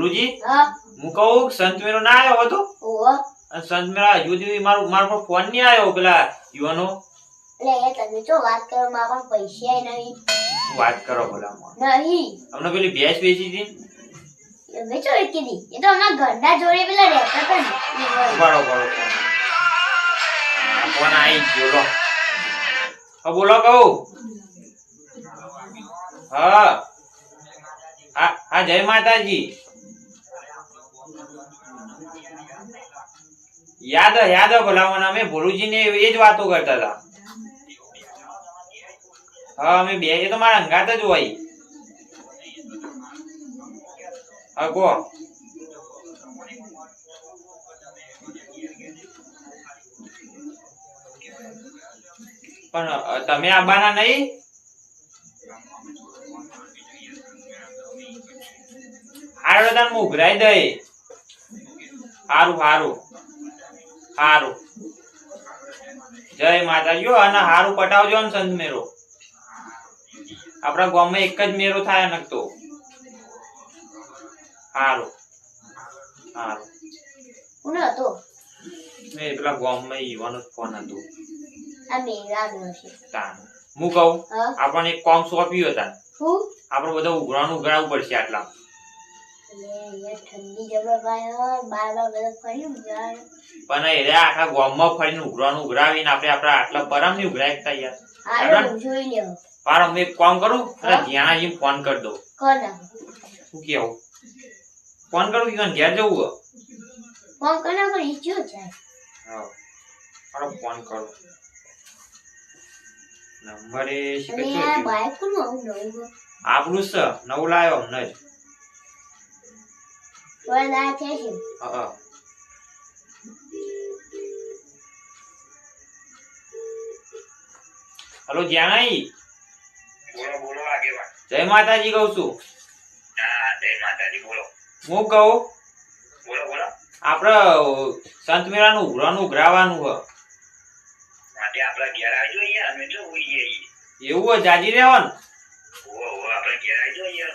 ભોલુજી હા. હું કહું સંત મેળો ના આવ્યો હતો? અને સંત હજુ સુધી મારું મારા પર ફોન નહીં આવ્યો પેલા યુવાનો. તમે જો વાત કરો મારા પણ પૈસા નહીં. વાત કરો ભલા. નહીં. હમણાં પેલી ભેંસ વેચી હતી? વેચો એ કીધી. એ તો હમણાં ઘરના જોડે પેલા રહેતા ફોન. આવી ગયો લો. હા બોલો કહું. હા હા જય માતાજી. યાદ યાદ હે ભલા અમે ભોલુજી ને એ જ વાતો કરતા હતા. હા, અમે બે, એ તો મારા અંગાત જ હોય. હા, કો. પણ તમે આવવાના નહીં? હારો તાર, હું દઈ હારું હારું. હારું. જય માતાજી. અને હારું પટાવજો આમ સંત મેરો. આપણા ગામમાં એક જ મેરો થાય નકતો હારું. હારું. કોનો હતો? મેં પેલા ગામમાં ફોન હતો. આ મેઘાનો છે. તાન. હું કહું આપણને એક કોમ સોંપ્યું હતા. હું? આપણે બધા ઉઘરાણું ઉઘરાવું પડશે આટલા. પણ એ આખા ગામમાં ફરીને ઉઘરાણું ઉઘરાવીને આપણે આપણા આટલા પરમની ઉઘરાય એકતા યાર. હાલો હું જોઈ લેવો પાર અમે એક કરું હા? જ્યાં ફોન કરી દો શું કેવું ફોન કરું કે ઘેર જવું? ફોન હા. મારો ફોન કરો. નંબર એ શી અને કઈ આ ચોટ્યું? બાઈક કોનું આવું નવું આપણું છે નવું લાવ્યો હમણાં જ. થોડા I take him. Uh-uh. Hello જ્ઞાનાઈ બોલો બોલો આગેવાન જય માતાજી કહું છું. હા જય માતાજી બોલો. હું કહું? બોલો બોલો. આપડે સંત મેળાનું ઉઘરાનું ઉઘરાવાનું હ માટે આપણે ઘેર આવજો યાર અમે તો હોઈ એવું હોય જાજી રહેવાનું? ઓ ઓ આપણે ઘેર આવજો યાર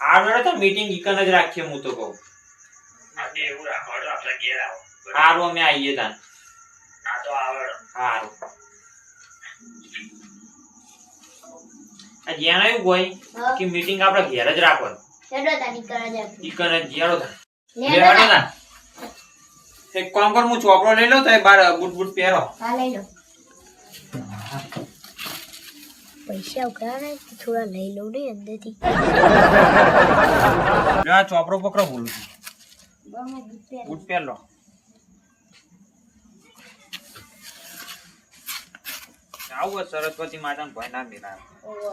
હા મેળો તો મીટિંગ ઈકન જ રાખીએ હું તો કહું. એવું રાખો તો આપણે ઘેર આવો. હારું અમે આવીએ તાન. આ તો આવડો. હારું. જ્યાં આવ્યું હોય કે મીટિંગ આપણે ઘેર જ. એક કામ કર હું ચોપડો લઈ લઉં તો એ બાર બૂટ બૂટ પહેરો. હા લઈ લો. પૈસા ઉઘરા ને થોડા લઈ લઉં ને અંદરથી. આ ચોપડો પકડો બોલું છું. બૂટ પહેર લો આવું સરસ્વતી માતાને ભય ના ઓહો.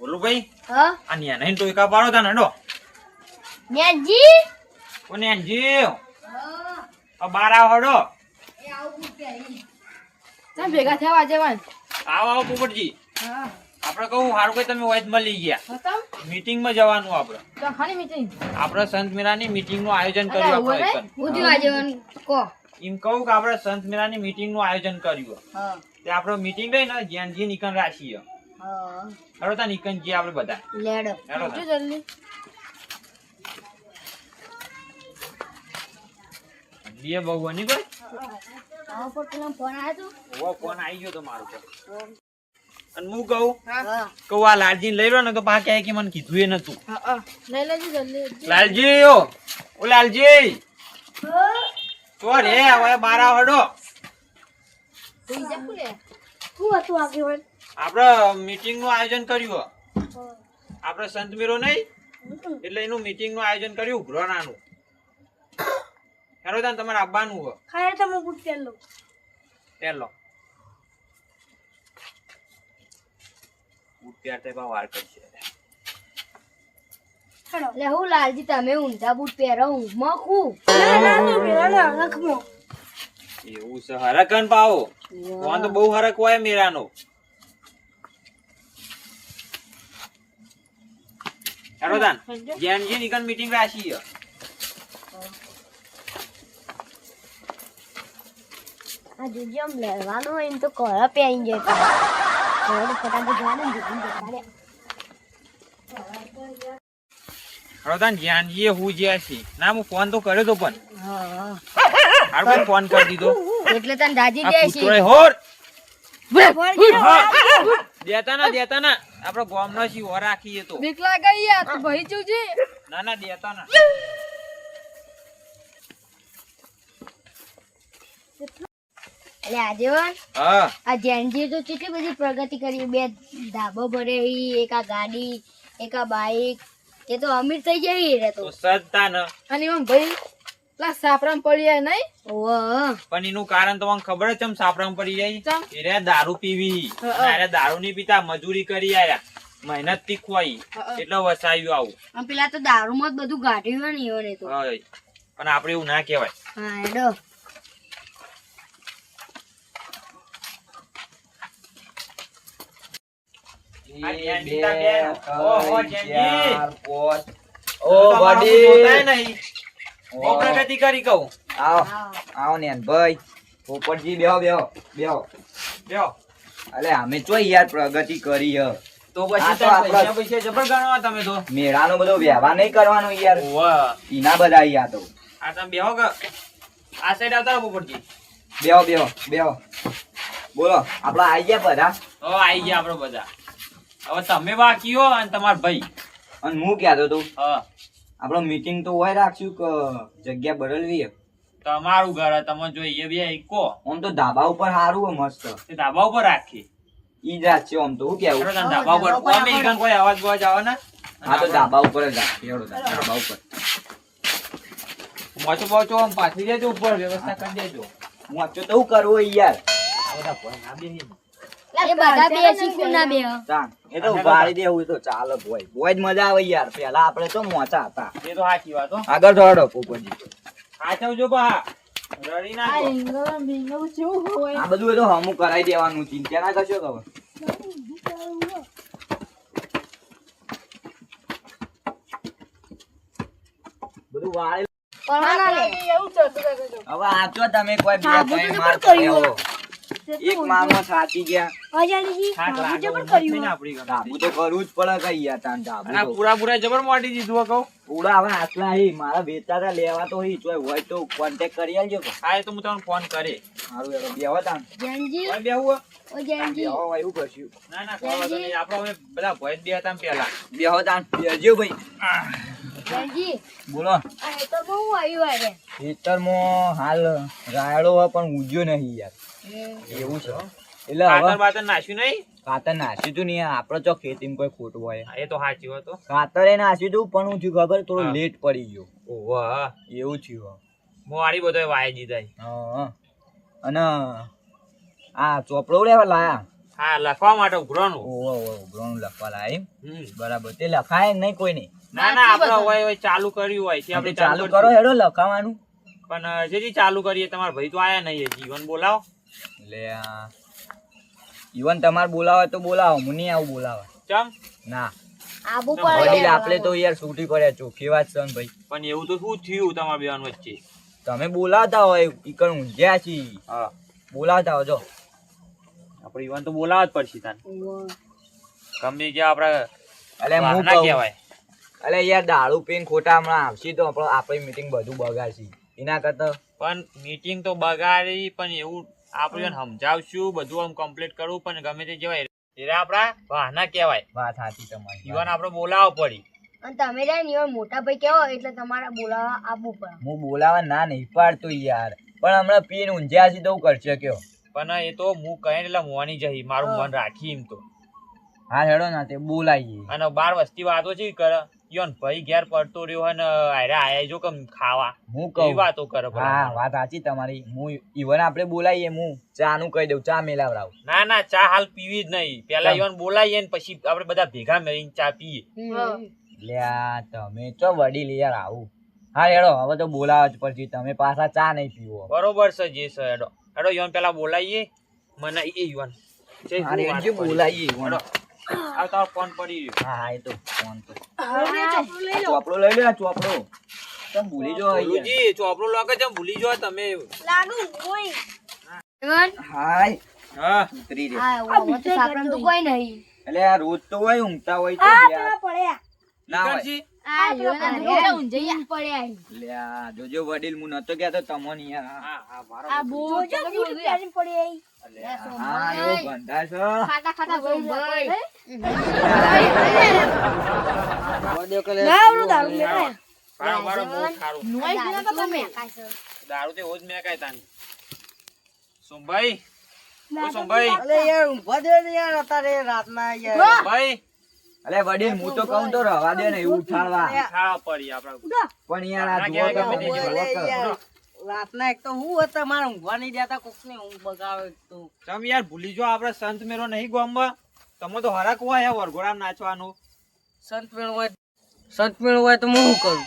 બોલું ભાઈ? હા? ન્યા નહીં ટોયકા પાડો તા નડો ન્યાજી કોને જીવ? બાર આવો હેડો ના ભેગા થયા વાજેવાન આવો આવો પોપટજી. આપણે કહું હારું કઈ તમે વાઇટ મળી ગયા. મીટિંગમાં જવાનું આપણે. ખાલી મીટિંગ? આપણે સંત મેળાની મીટિંગનું આયોજન કર્યું આપણે કો. એમ કહું કે આપણે સંત મેળાની મીટિંગનું આયોજન કર્યું. હા. તે આપણે મીટિંગ રહી ને જ્યાં જે નિકન રાખીએ હા. હેડો તા નિકન જી આપણે બધા. લેડો. હેડો જલ્દી. બે બહુ ની કોઈ આવો પર પેલા ફોન આવ્યો તો. ઓ ફોન આવી ગયો તો મારું અને હું કહું કહું આ લાલજી લઈ લો ને તો પા કહે કે મને કીધું એ નતું. હા હા. લઈ લેજો જલ્દી. લાલજી ઓ ઓ લાલજી. તો હે હવે બારા હેડો. આપણે મીટિંગનું આયોજન કર્યું આપડે સંત મીરો નહીં એટલે એનું મીટિંગનું આયોજન કર્યું ઉઘરાણાનું હેરો તાન તમારે આવવાનું હો ખાય તો હું બુટ પહેર લઉં પહેલો બૂટ પહેરતા બા વાર કરશે. લે હું લાલજી તમે ઊંધા બૂટ પહેરો ઊંઘમાં ખું એવું છે હરકન પાવો. કોણ તો બહુ હરક હોય મેરાનો. હેરો તાન જેન જે નિકન મીટિંગ રાખી હે. આ જોજો આમ લેવાનું હોય ને તો કોળા પહેરી ફટાફટ જવાનું જ્ઞાનજીએ હું જ્યાં છે ના હું ફોન તો કર્યો તો પણ. હા. હારું ફોન કરી દીધો. એટલે તને દાજી આ છે. હોર. દેતા ના દેતા ના. આપડે ગામનો છી ઓર રાખીએ તો. બીક લાગે યાર ભાઈ જોજે. ના ના દેતા ના. એટલે આજે હા. આ જેનજી તો કેટલી બધી પ્રગતિ કરી. બે ધાબો ભરે એક આ ગાડી એક આ બાઈક. એ તો અમીર થઈ જાય રે તો. તો સજતા ન. અને એમ ભાઈ પેલા સાપરામ પડ્યા નહીં? ઓહ પણ એનું કારણ તમને ખબર જ ચમ સાપરામ પડી જાય? એ દારૂ પીવી. અરે દારૂ નહીં પીતા મજૂરી કરી આયા. મહેનતથી ખોઈ. એટલે વસાવ્યું આવું. અને પેલા તો દારૂમાં જ બધું ગાઢ્યું ને એ તો. પણ આપડે એવું ના કેવાય હા હેડો આ જ્ઞાનજીતા બેન. ઓહો, જ્ઞાનજી. ઓ તો તમારું બડી જોતાય નહીં. બહુ પ્રગતિ કરી કહું. આવો. આવો ને ભાઈ. પોપટજી બેહો બેહો બેહો. લ્યો. અલે અમે ચો યાર પ્રગતિ કરી હ. તો પછી તો તાર આપણા- પૈસા પૈસા જબર ગણવા તમે તો. મેળાનો બધો વ્યવહાર નહીં કરવાનો યાર. ઓવા. ઈના બધા યાર તો. આ તમે બેહો કે આ સાઈડ આવતા પોપટજી બેહો બેહો બેહો. બોલો આપડા આઈ ગયા બધા? હવે આઈ ગયા આપડે બધા. હવે તમે બાકી હો અને તમાર ભાઈ. અને હું કહેતો તો હા. આપણો મીટિંગ તો હોય રાખશું કે જગ્યા બદલવી? હે? તમારું ઘર તમે જોઈએ બે ઈકો. આમ તો ધાબા ઉપર સારું હે મસ્ત. તે ધાબા ઉપર રાખી ઈ જ છે આમ તો હું કેવું ધાબા ઉપર. અમે ઈકન કોઈ અવાજ બવાજ આવે ને? હા તો ધાબા ઉપર જ રાખી હેડો ધાબા ઉપર. મોચો મોચો આમ પાછી દેજો ઉપર વ્યવસ્થા કરી દેજો. હું. આચો તો હું કરવું યાર. આ બધા ભોય ના બેહી. એ બધા બે કોણ ના બે એ તો વાળી દેવું તો ચાલે ભોય. ભોય જ મજા આવે યાર. પેલા આપણે તો મોચા હતા. એ તો સાચી વાત હો. આગળ દોડો પોપટજી સાચવજો બા. આ બધું એ તો હમું દેવાનું ચિંતા ના કરશો બધું વાળી. હવે આચો તમે કોઈ બે હા, માર કર્યું. એક મારમાં સાચી ગયા. અજાણીજી, થાક જબર કર્યું. ને આપણી ગમે ધાબુ તે. તો કરવું જ પડે કઈ યાર તાન ધાબુ અને પૂરા પૂરા જબર મોટી દીધું હો પૂરા હવે આટલા હી મારા વેચાતા લેવા તો હી ચોય હોય તો કોન્ટેક્ટ કરી આલજો હા એ તો હું તમને ફોન કરે. મારું એનો બેહો તાન. જેનજી હવે બેહું ઓ જેનજી બેહો એવું કરશું. ના ના કોઈ વાંધો નહીં. આપણે હવે બધા ભોય જ બે હતા બેહો તાન. બેહજો ભાઈ. બોલો. આ એ તો બહુ આવ્યું અરે ખેતરમાં હાલ રાયડો પણ ઉજ્યો નહીં યાર. એવું છે? એટલે હવે બાતર નહીં? કાતર નાસ્યું તું નહીં આપડે ખેતીમાં કોઈ ખોટું હોય. એ તો સાચી વાત હો. એ નાસ્યું તું પણ હું થયું ખબર? થોડું લેટ પડી ગયો. ઓહો, એવું થયું મોડી બધો વાય દીધા હા અને આ ચોપડો લેવા લાયા? હા લખવા માટે ઉઘરાણું ઓહો ઓહો ઉભરાણું લખવા લાયા એમ? હમ. બરાબર. તે લખાય નહીં કોઈ નહીં ના ના આપણે હોય હોય ચાલુ કર્યું હોય આપણે ચાલુ કરો કરો હેડો લખાવાનું. પણ જેથી ચાલુ કરીએ તમારા ભાઈ તો આયા નહીં જીવન બોલાવો. એટલે આ ઈવન તમારે બોલાવે તો બોલાવો હું નહીં આવું બોલાવે. ચમ? ના. આબુ પડે વડીલ આપણે તો યાર છૂટી પડ્યા ચોખ્ખી વાત છે ભાઈ. પણ એવું તો શું થયું તમારા બેન વચ્ચે? તમે બોલાવતા હોય ઈકણ ઊંઝ્યા છી હા. બોલાવતા હોય જો. આપણે ઈવન તો બોલાવા જ પડશે તાન. ગમે જે આપણે અલે હું ના કહેવાય. અલે યાર દારૂ પીન ખોટા હમણાં આવશે તો આપણો આપણી મીટિંગ બધું બગાડશે. એના કરતા પણ મીટિંગ તો બગાડી પણ એવું આપણે સમજાવશું બધું આમ કમ્પ્લીટ કરવું પણ ગમે તે જવાય એટલે આપડા વાહના કહેવાય. વાત સાચી તમારી. ઈવન આપણે બોલાવો પડી. અને તમે જાય ને મોટા ભાઈ કેવો એટલે તમારે બોલાવવા આપવું પડે. હું બોલાવા ના નહીં પાડતો યાર. પણ હમણાં પીન ઊંઝ્યા છે તો હું કરશે કયો? પણ એ તો હું કહે એટલે મોની જઈ મારું મન રાખી એમ તો. હા હેડો ના તે બોલાવીએ અને બાર વસ્તી વાતો છે કરે. યોન ભાઈ ઘેર પડતો રહ્યો હે ને આરે આયા જો કમ ખાવા. હું કહું. વાતો કરે હા વાત સાચી તમારી. હું ઈવન આપણે બોલાઈએ હું ચા નું કહી દઉં ચા મેલાવરાવ. ના ના ચા હાલ પીવી જ નહીં. પેલા કેમ? યોન બોલાવીએ ને પછી આપણે બધા ભેગા મળીને ચા પીએ. લ્યા તમે તો વડીલ યાર આવું. હા હેડો હવે તો બોલાવા જ પડશે. તમે પાછા ચા નહીં પીવો. બરોબર છે જે છે હેડો. હેડો યોન પેલા બોલાઈએ. મને એ યોન. જય હા, ગુરુ વાત રેડજો, પડી. બોલાવીએ હેડો. આ તારો ફોન પડી ગયો હા એ તો ફોન તો. હવે લઈ લો. ચોપડો લઈ લે આ ચોપડો. તમે ભૂલી જો. ભોલુજી ચોપડું લાગે છે ભૂલી જો તમે. લાડુ કોઈ હાય. હા. ઉતરી રે હા હવે તો સાપરામ તો કોઈ નહીં. એટલે આ રોજ તો હોય ઊંઘતા હોય તો આ પડ્યા. ના હોય. આ જીવન ઘરે ઊંઝાઈ પડ્યા લે જોજો વડીલ હું નતો કહેતો તમને યાર હા હા મારો આ બહુ જોજો બૂટ પહેરીને પડ્યા ઈ. અલે હા એવો ગંધા છે. ખાટા ખાટા ભાઈ ના આવડું દારૂ લેવાય. મારો મારો બહુ સારું. નોઈ પીના તો તમે? દારૂ તે હોજ મેં કાંઈ તાન. સોમભાઈ? ઓ સોમભાઈ? સોમભાઈ? અલે વડીલ હું તો કહું તો રવા દે ને એવું ઉઠાડવા. પડી આપડા પણ યાર આ કહેવાય ગમે તે રાતના એક તો હું હતા મારે ઊંઘવા નહીં દેતા કોક ને ઊંઘ બગાવે તો. તમે યાર ભૂલી જો આપડે સંત મેરો નહીં ગોમવા તમે તો હરક હોય વરઘોડા નાચવાનું. સંત મેળ હોય સંત મેળો હોય તો હું શું કરું?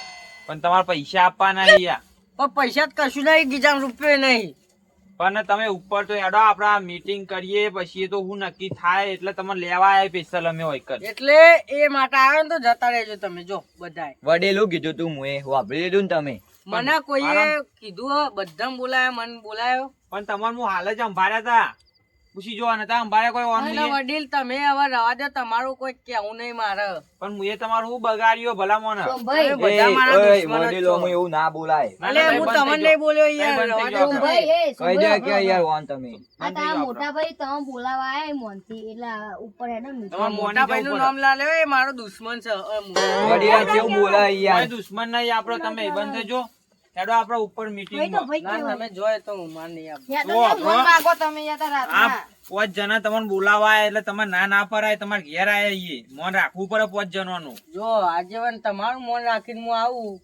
પણ તમારે પૈસા આપવાના નહીં યાર. પણ પૈસા જ કશું નહીં ગીજામ રૂપિયો નહીં. પણ તમે ઉપર તો એડો આપડા મીટિંગ કરીએ પછી તો હું નક્કી થાય એટલે તમે લેવા આવ્યા સ્પેશિયલ અમે હોય કર. એટલે એ માટે આવ્યો ને તો જતા રહેજો તમે જો બધાય. વડેલું કીધું તું મુએ વાપરી લીધું ને તમે? મને કોઈએ કીધું બધા બોલાયા મન મને બોલાયો. પણ તમારે હું હાલ જ સંભાળ્યા હતા પૂછી જોવા નતા અંભાર્યા કોઈ ઓન નહીં. વડીલ તમે હવે રવા દે તમારું કોઈ કેવું નહીં મારે. પણ મુએ તમારું હું બગાડ્યો ભલા મોને ભાઈ બધા મારા દુશ્મન વડીલો હું એવું ના બોલાય. એટલે હું તમને નહીં બોલ્યો યાર. તમે. ભાઈ એ કહી દે કે યાર ઓન તમે આ તા મોટા ભાઈ તમે બોલાવા આયા મોનથી એટલે ઉપર હેડો ને તમારે મોટા ભાઈ નું નામ લા લ્યો, એ મારો દુશ્મન છે વડીલ કેવું બોલાય યાર? દુશ્મન નહીં આપડો તમે બંધ થજો હેડો આપડે ઉપર મીટિંગ. તમે જોય તો હું માન માગો તમે આ પાંચ જણા તમને બોલાવાય એટલે તમે ના ના પરાય તમારે ઘેર આયા મોન રાખવું પડે પાંચ જણાનું. જો આજે તમારું મોન રાખીને હું આવું.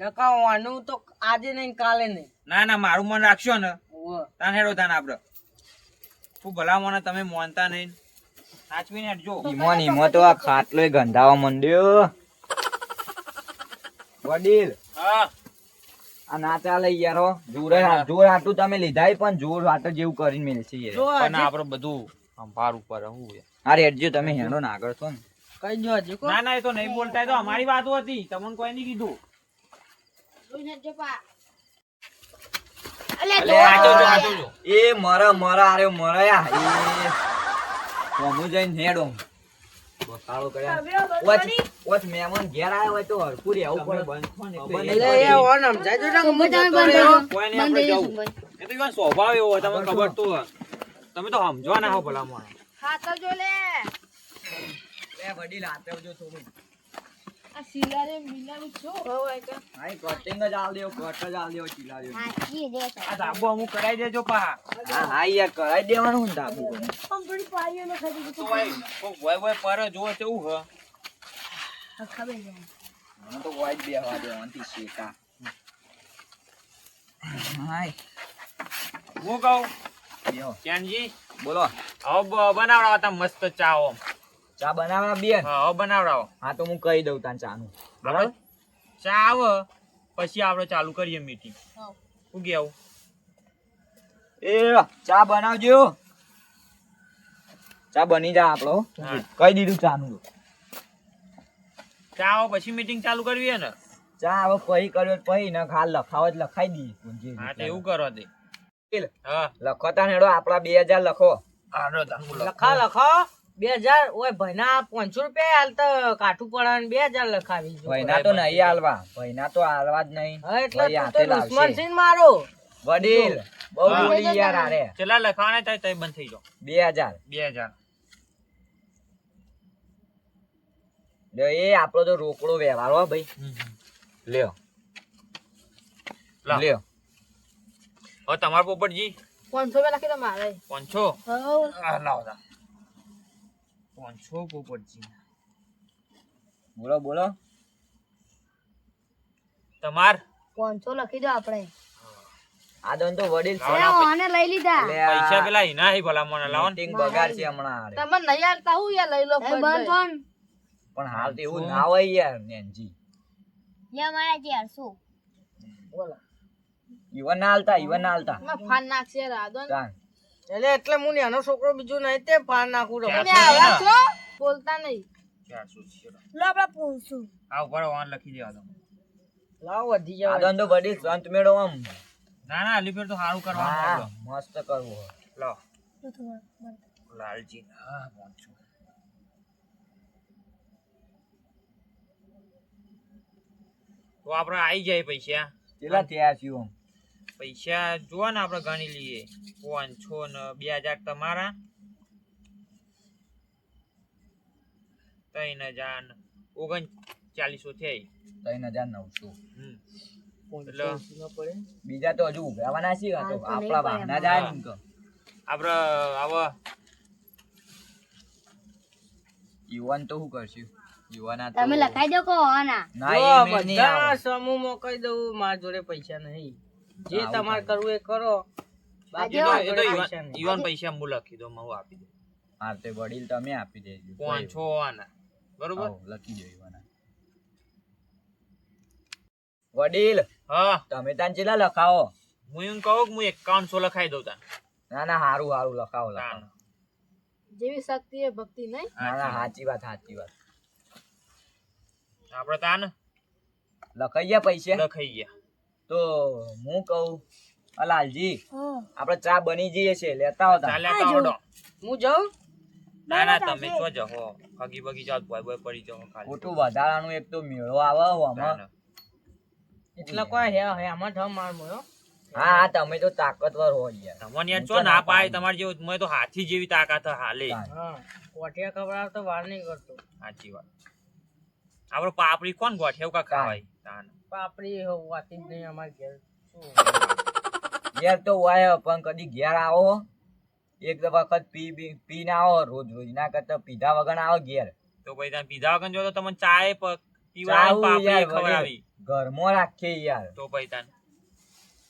નકા વાનું તો આજે નહીં કાલે નહીં. ના ના મારું મન રાખશો ને. હોવે. તાન હેડો તાન આપડે. ભલા મોને તમે મોનતા નહીં. સાચવીને હેડજો. ઈમોન ઈમો તો આ ખાટલો ગંધાવા માંડ્યો. વડીલ. હા. આ ના ચાલે યાર જોર જોર હાટું તમે લીધાય પણ જોર હાટ જેવું કરીને મેલશે યાર. પણ આપડે બધું અંભાર ઉપર હું અરે રેડજો તમે હેડો ના આગળ છો ને. કઈ જો હજી ના ના એ તો નહીં બોલતા તો અમારી વાતો હતી. તમને કોઈ નહીં કીધું. એ મરા મરા અરે મરાયા. જઈને હેડો. બકાળો કર્યા. ઓચ ઓચ મહેમાન ઘેર આવ્યો હોય તો હરખું રહેવું પડે. એટલે એ ઓન સમજાય ને હું તમે બંધ કોઈ નહીં આપણે જવું. એ તો ઈવન સ્વભાવ એવો તમને ખબર તો તમે તો સમજો ના હો ભલા મોણા તો જો લે. લે વડીલ આપજો થોડું. આ મિલાવી છો હા કટિંગ જ આલ દેવો કટ જ આલ દેવો ચીલા હા, ઈ રે આ ધાબો અમુક કરાઈ દેજો પા. હા હા યાર કરાઈ દેવાનું ને ધાબુ. પણ થોડી પાડીઓને ખાધી તો ભાઈ કોક વય વય પર જો તેવું હ ખબર છે. મને તો વાઈટ બેહવા દેવાથી શેકા. હાય. હું કહું? બેહો. બોલો. હવે બ- મસ્ત ચા ઓમ ચા બનાવવા બેન? હા બનાવડાવો. હા તો હું કહી દઉં તાન ચાનું. બરાબર? ચા આવે પછી આપણે ચાલુ કરીએ મીટિંગ શું કેવું એ ચા બનાવજો. ચા બની જા આપણો કહી દીધું ચાનું. ચા આવો પછી મીટિંગ ચાલુ કરવી ને? ચા હવે પહી કર્યો પછી પહી ને ખાલ લખાવો જ લખાઈ દઈએ હા તો એવું કરો તે. હા લખો તાન હેડો આપડા બે હજાર લખો. લખા લખો. બે હજાર ઓય ભાઈના પાંચસો રૂપિયા હાલ તો કાઠું પડે બે હજાર લખાવી જો. ભાઈના તો નહીં હાલવા. ભાઈના તો હાલવા જ નહીં. એટલે તો દુશ્મન. છે મારો. વડીલ બહુ બોલી યાર આરે કેટલા લખવાના થાય તઈ બંધ થઈ જાઓ. બે હજાર. બે હજાર. લ્યો એ આપણો તો રોકડો વ્યવહાર હો ભાઈ. લ્યો. લ્યો. હવે તમારા પોપટજી? પાંચસો રૂપિયા લખી દો મારે. પાંચસો? લાવો. પાંચસો પોપટજી બોલો બોલો. તમાર? પાંચસો લખી દો આપણે. આ દોન તો વડીલ છે. આને લઈ લીધા. પૈસા પેલા હિના હી ભલા મને લાવન ટીંગ બગાડ છે હમણાં. તમે નહીં હાલતા હું યાર લઈ લો બંધ ફોન પણ હાલ તો એવું ના હોય યાર નેનજી. લે મારા જી હરસુ બોલો. ઈવન ના હાલતા ઈવન ના હાલતા. માં ફાન નાખશે તાન. એટલે એટલે હું નાનો છોકરો બીજું નહીં તે ફાર નાખું રહું. તમે આવા છો? બોલતા નહીં. લો આપણે પૂછું આ ઉપર વાન લખી દેવા તમે લાવ વધી જાવ આદન તો બડી સંત મેળો આમ. ના ના અલી ફેર તો સારું કરવાનું હા, મસ્ત કરવું. લો. લાલજી ના પહોંચું તો આપણે આવી જાય પૈસા. કેટલા થયા છે આમ? પૈસા જુઓ ને આપણે ગણી લઈએ. પાંચસો ને બે હજાર તમારા. ત્રણ હજાર ઓગણ ચાલીસો થઈ. ત્રણ હજાર નવસો. બીજા તો હજુ ઉઘરાવાના છે આપણા વાહના જાય ને તો. આપણે આવો. યુવાન તો શું કરશું? યુવાના તમે લખાઈ દો કો ના બધા આવે. સમૂહમાં દઉં મારા જોડે પૈસા નહીં. જે તમારે કરવું એ કરો. બાકી એ તો- ઈવન- પૈસા. હું લખી દઉં હું આપી દઉં. હા તે વડીલ તમે આપી દેજો. પાંચસો આના? બરોબર? લખી દો યુવાના. વડીલ હા. તમે તાન ચેલા લખાવો? હું એમ કહું કે હું એકાઉન્ટસો લખાઈ દઉં તાન. ના ના હારું હારું લખાવો લખાવો. જેવી શક્તિ એ ભક્તિ નહીં? ના ના સાચી વાત સાચી વાત. આપણે તાન? લખાઈ ગયા પૈસા? લખાઈ ગયા. તો હું કહું લાલજી આપણે ચા બની જઈએ છે લેતા આવો તાન. ચાલ્યા તો આવડો. હું જાઉં? ના ના તમે છો. જહો ખગી બગી જાઓ બોય બોય પડી જાઓ ખાલી. ખોટું વધારાનું એક તો મેળો આવે હો આમાં. એટલે કોઈ હે હે આમાં ઠમ માર મોયો હા હા તમે તો તાકતવર હો યાર. તમને યાર ચો ના પાય તમારે જેવું મેં તો હાથી જેવી તાકાત હાલે. હા. કોઠિયા ખવડાવ તો વાર નહીં કરતો. સાચી વાત. આપણે પાપડી કોણ ગોઠેવ કા ખાવાય? પાપડી હોવાતી નહીં અમારે ઘેર ઘેર તો હોય પણ કદી ઘેર આવો. એક વખત પી પી ના આવો રોજ રોજ. ના કરતા પીધા વગર આવો ઘેર. તો ભાઈ તમે પીધા વગર જો તો તમને ચાય પીવા પાપડી ખવડાવી. ઘરમાં રાખીએ યાર. તો ભાઈ તાન.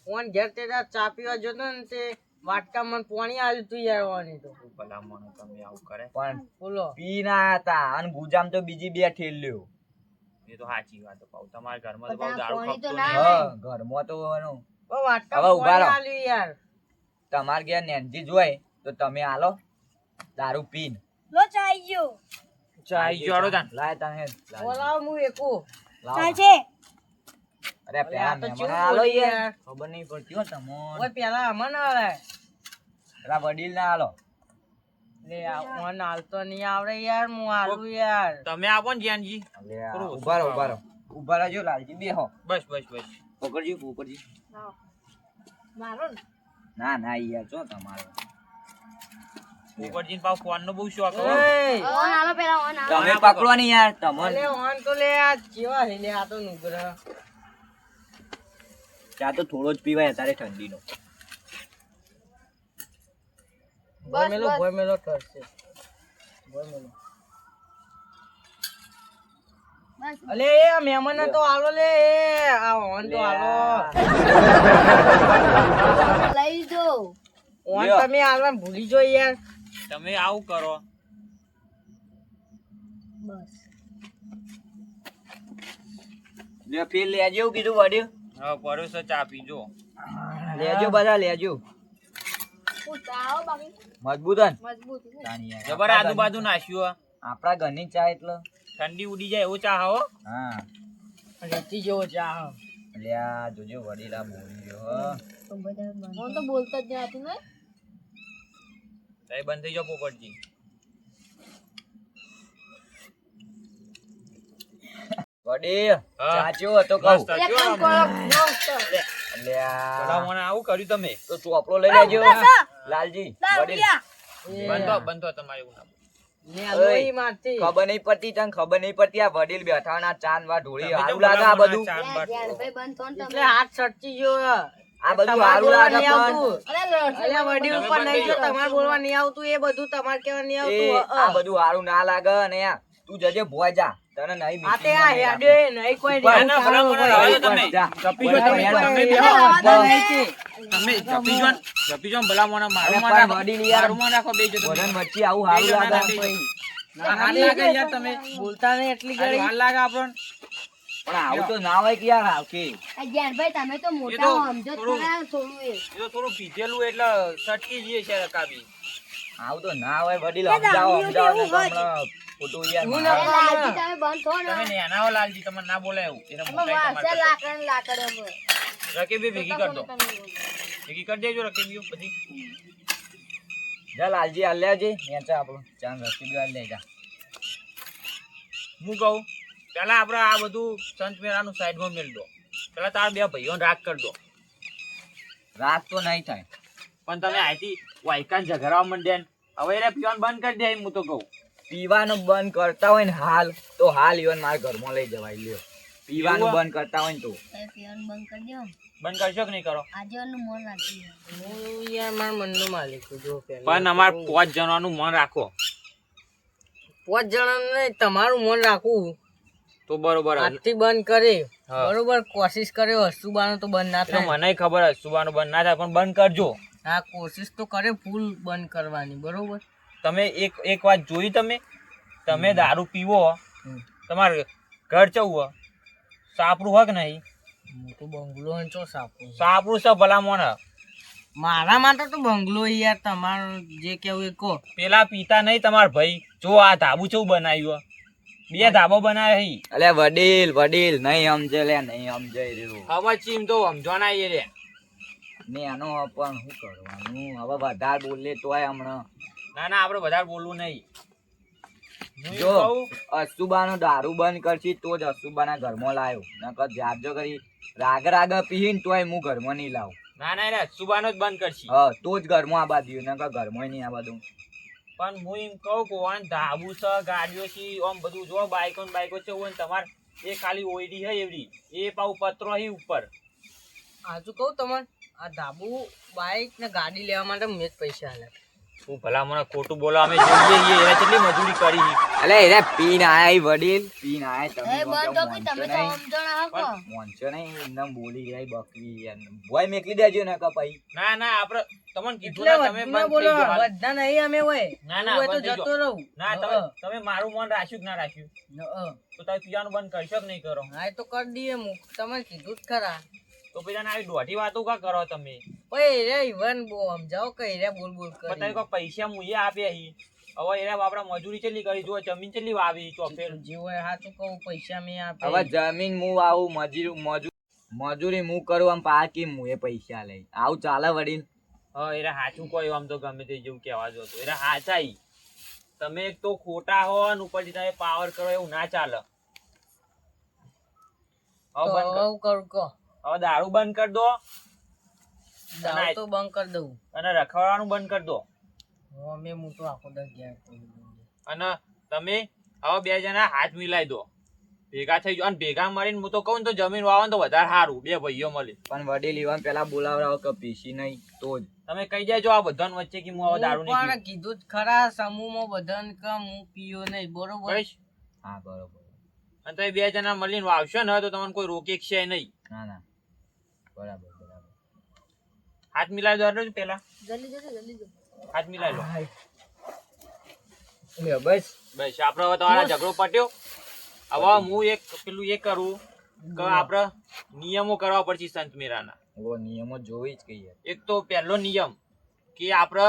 કોણ ઘેર તે ચા પીવા જતો ને તે વાટકામાં પાણી આવ્યું તું યાર વાની તો. ભલા મને તમે આવું કરે. પણ બોલો. પી ના હતા અને ગુજામ તો બીજી બે ઠેલ્યો એ તો સાચી વાત પાઉ તમારા ઘરમાં તો બહુ દારૂ ખપતો નહીં. ઘરમાં તો એનું. હવે ઊભા રહો. તમાર ઘેર નેનજી જોય તો તમે આલો દારૂ પીન. લો ચાઈ ગયો ચાય જોડો તાન. લાય તમે બોલાવ હું એકો ચાલ છે? અરે પેલા તો આલો યાર. ખબર નહીં પડતી હો તમોન. ઓય પેલા અમન આલે પેલા વડીલ ના આલો. લે આ હાલતો નહીં આવડે યાર હું હાલું યાર. તમે આપો ને જ્ઞાનજી લે આ થોડું ઊભા રહો ઊભા રહો ઊભા રહેજો લાલજી બેહો. બસ બસ બસ. પોકરજી પોકરજી મારો ના? ના યાર જો તમારો. બહુ શોખ. ઓન આલો પેલા ઓન આલો તમે પકડો નહીં યાર તમને. અલે ઓન તો લે આ કેવા હે લે આ તો નુગરા. ચા તો થોડો જ પીવાય અત્યારે ઠંડીનો ભોય મેલો ભોય મેલો ઠરશે ભોય મેલો અલે એ મહેમાન તો આલો લે એ આ ઓન તો આલો. લઈ જો. ઓન તમે આલવા ભૂલી જો યાર. તમે આવું કરો. લે ફીર લેજો કીધું વડ્યું હા પરોસો ચા પીજો. લેજો બધા લેજો. મજબૂત મજબૂત. જબર આજુબાજુ નાખ્યું આપણા ઘરની ચા એટલે? ઠંડી ઉડી જાય એવો ચા હો. હા. રેતી જેવો ચા હ. લે જોજો વડીલા બોલી ગયો હો. હું તો બોલતા જ નહીં ને. તઈ બંધ થઈ જાવ પોપટજી. વડી ચાચો હતો કહું? મને આવું કર્યું તમે. તો ચોપડો લઈ લેજો લાલજી બનતો બનતો તમારી ના. ને ખબર નહીં પડતી તને ખબર નહીં પડતી આ વડીલ બેઠા ના ચાંદ વા ઢોળી તમે લાગે આ બધું? મને ચાંદ બાટ ધ્યાનભાઈ બંધ થો ને એટલે તમે. હાથ સટકી ગયો આ બધું તમારે બોલવા લાગે નહીં પણ. આવતું. વડીલ ઉપર નહીં જો તમારે બોલવા નહીં આવતું એ બધું તમારે કેવા નહીં આવતું આ બધું હારું ના લાગે અને તું જજે ભોય જા. તને નહીં આ તે આ હેડે નહીં કોઈ ના, ભલા મને ભાઈ. તમે. જા. જો તમે, તમે બેહો. તમે જપી જો ને, જો ભલા મને મારું અરે માં પણ યાર. મારું નાખો, બેહી જાઓ વચ્ચે આવું સારું બેહી જાઓ, ના, લાગે ના, બેહી જાઓ. ના, હાલ લાગે યાર તમે બોલતા નહીં એટલી ઘડી હાલ લાગે આપણને પણ આવું તો ના હોય કે યાર આવકે જ્ઞાનભાઈ તમે તો મોટા હો, સમજો થોડું- એ એ તો થોડું પીધેલું એટલે સટકી જઈએ છે કાબી આવું તો ના હોય વડીલ સમજાવો સમજાવો ખોટું યાર લાલજી તમે બંધ થો ને. તમે નેના લાલજી તમને ના બોલાય એવું. એને તમારે લાકડા રકેબી ભેગી કર દો ભેગી કરી દેજો રકેબીઓ બધી. જા લાલજી હાલ લેજે નેચા આપણો. હાલ લે જા. હું કહું પેલા આપણે આ બધું સંત મેળાનું સાઈડમાં મેળ દો. પેલા તારા બે ભાઈઓને રાગ કર દો. રાગ તો નહીં થાય. પણ તમે આથી વાયકાન ઝઘડવા માંડ્યા ને. હવે એને પીવાનું બંધ કરી દે હું તો કહું. પીવાનું બંધ કરતા હોય ને હાલ તો હાલ ઈવન મારા ઘરમાં લઈ જવાય લ્યો. પીવાનું બંધ કરતા હોય ને તો. પીવાનું બંધ કરી દો બંધ કરશો કે નહીં કરો? મન રાખી હું યાર મારા મનનો માલિક છું જો પણ અમાર પાંચ જણાનું મન રાખો. પાંચ જણાને તમારું મન રાખવું તો બરોબર આજથી બંધ કરે. બરોબર કોશિશ કરે વસ્તુબાનું તો બંધ ના થાય. મને ખબર જ સુવાનું બંધ ના થાય પણ બંધ કરજો. હા કોશિશ તો કરે ફૂલ બંધ કરવાની બરોબર? તમે એક એક વાત જોઈ તમે? તમે દારૂ પીવો. તમારે ઘર ચવું? સાપરું હોય કે નહીં મોટું બંગલો હોય ને ચો સાપું સાપરું છે ભલા મોને મારા માટે તો બંગલો યાર તમારું જે કેવું એ કહો. પેલા પીતા નહીં તમાર ભાઈ. જો આ ધાબુ ચેવું બનાવ્યું બે ધાબો બનાવ્યા હી. અલે વડીલ વડીલ નહીં સમજે લે નહીં સમજે રહ્યું હવે ચીમ તો સમજવાના એ રે. ને એનો પણ શું કરવાનું? હવે વધારે બોલે તોય હમણાં. ના ના આપણે વધારે બોલવું નહીં. જો કહું, અસુબાનો દારૂ બંધ કરશી તો જ અસુબાના ઘરમાં લાવ્યો નકર જાજો કરી રાગ રાગ પીહીને તોય હું ઘરમાં નહીં લાવું. ના ના રે સુબાનો જ બંધ કરશી. હા તો જ ઘરમાં આબા દઉં નકર ઘરમાં નહીં આબા દઉં. પણ હું એમ કહું કે ઓન ધાબુ છે ગાડીઓ છે આમ બધું જો બાઈકો ને બાઈકો છે હોય ને તમારે એ ખાલી ઓઈડી હે એવડી. એ પાઉ પત્રો હી ઉપર. આજુ કહું તમારે આ ધાબુ બાઇક ને ગાડી લેવા માટે મેં જ પૈસા આલ્યા હું ભલા મને ખોટું બોલો અમે જોઈએ છીએ એને કેટલી મજૂરી કરી અલે એને પીન આયા વડીલ. પીન આયા એ બંધ તો કે તમે તમે તો સમજણ હકો મોંચો નહીં એકદમ બોલી ગઈ બકરી યાર. ભોય મેકલી દેજો ને કપાઈ ના ના આપણે તમને કીધું ના તમે બંધ બોલો. બધા નહીં અમે હોય. ના, ના, તો જતો રહું. ના તમે તમે મારું મન રાખ્યું કે ના રાખ્યું. તો તમે પીવાનું બંધ કરશો કે નહીં કરો. હા એ તો કરી દઈએ હું તમે કીધું જ ખરા. તો પેલા આવી દોઢી વાતો કા કરો તમે? ઓય રે ઈવન બો સમજાવો કઈ રે બોલ બોલ કરી બતાય કો પૈસા મુયે આપ્યા હી. હવે એરા આપડા મજૂરી ચેલી કરી? જો જમીન ચેલી વાવી ચોફેર જે હોય સાચું કહું પૈસા મે આપે. હવે જમીન મુ આવું મજૂરી મજૂર મજૂરી મુ કરું આમ પાકી હું એ પૈસા લઈ. આવું ચાલે વડીલ. હા એને હાચું કોઈ આમ તો ગમે તે જેવું કહેવા જો એને હાચા ઈ. તમે એક તો ખોટા હો અને ઉપરથી તમે પાવર કરો એવું ના ચાલે. તો હવે બંધ કરું કહો. હવે દારૂ બંધ કરી દો. દારૂ તો બંધ કરી દઉં. અને રખડવાનું બંધ કરી દો. અમે હું તો આખો દસ અને તમે હવે બે જણા હાથ મિલાઈ દો. ભેગા થઈ જાવ અને ભેગા મળીને હું તો કહું તો જમીન વાવો તો વધારે સારું. બે ભાઈઓ મળી પણ વડી લેવાનું પેલા બોલાવડાવો કે પીસી નહીં તો જ. તમે કહી દેજો આ બધાને વચ્ચે કે હું હવે દારૂ નહીં પણ કીધું જ ખરા સમૂહમાં બધાને કે હું પીયો નહીં. બરોબર? હા બરોબર. અને તમે બે જણા મળીને વાવશો ને તો તમને કોઈ રોકે છે નહીં. ના ના. બરાબર બરાબર. હાથ મિલાવી દો એટલે પેલા જલ્દી જલ્દી જલ્દી. હાથ મિલાઈ લો. લે બસ. બસ આપણો હવે તમારા ઝઘડો પટ્યો. હવે હું એક પેલું એ કરું કે આપણે નિયમો કરવા પડશે સંત મીરાના. ઓ નિયમો જોઈ જ કહીએ એક તો પહેલો નિયમ કે આપણે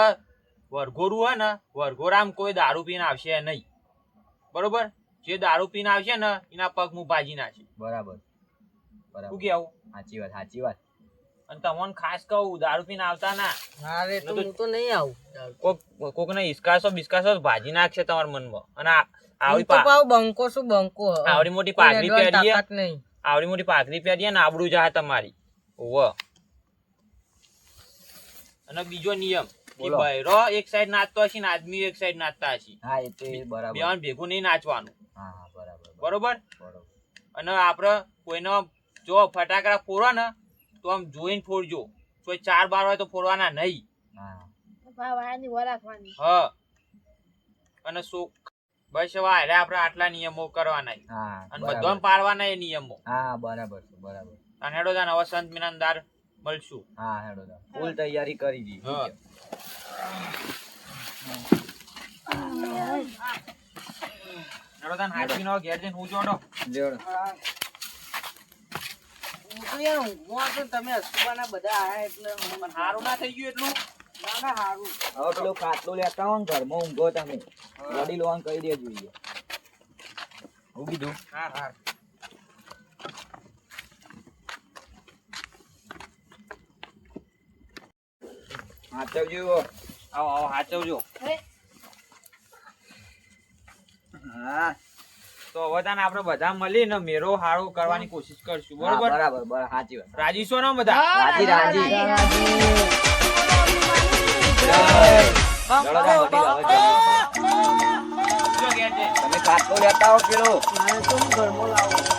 વરઘોરું હોય ને વરઘોરામ કોઈ દારૂ પીને આવશે નહીં. બરોબર? જે દારૂ પીને આવશે ને એના પગ હું ભાજી નાખી બરાબર. શું બરાબર કેવું સાચી વાત સાચી વાત. અને તમને ખાસ કહું દારૂ પીને આવતા ના. અરે તો હું તો નહીં આવું. કોક કોક ને હિસકાશો બિસ્કાશો ભાજી નાખશે તમારા મનમાં. અને આવડી પા- પાવ બંકો શું બંકો આવડી મોટી પાઘડી પહેરીએ આવડી મોટી પાઘડી પહેરીએ ને આબડું જા તમારી. ઓવ અને બીજો નિયમ. બૈરો એક સાઈડ નાચતો હશે ને આદમી એક સાઈડ નાચતા હશે. હા એ તો બરાબર. બેવાને ભેગું નહીં નાચવાનું. હા બરોબર બરોબર. અને આપણે કોઈનો જો ફટાકડા ફોડો ને તો આમ જોઈને ફોડજો. કોઈ ચાર બાર હોય તો ફોડવાના નહીં. હા. અને શું? બસ હવે હારે આપણે આટલા નિયમો કરવાના. અને બધા બધામાં પાડવાના એ નિયમો. હા બરાબર છે બરાબર. અને હેડો તાન હવે સંત મિનાનદાર મળશું. હા હેડો દા ફૂલ તૈયારી કરી દી હા. હેડો હાથી નો ઘેર જઈને હું જોડો. જોડો. યાર ઊંઘમાં હતો તમે હસવાના બધા આયા એટલે હું હારું ના થઈ ગયું એટલું. ના ના હારું. હવે પેલું ખાટલું લેતા હો ઘરમાં ઊંઘો તમે. વડીલો કહી દેજો ઈ. હું કીધું? હાર હાર હાચવજો. આવો આવો હાચવજો. હા. તો હવે તને આપણે બધા મળીને મેરો હારો કરવાની કોશિશ કરશું બરોબર? બરાબર બરાબર સાચી વાત. રાજી છો ને બધા? રાજી રાજી તમે ખાતો લેતા આવો પેલો. તો હું ઘરમાં લાવું?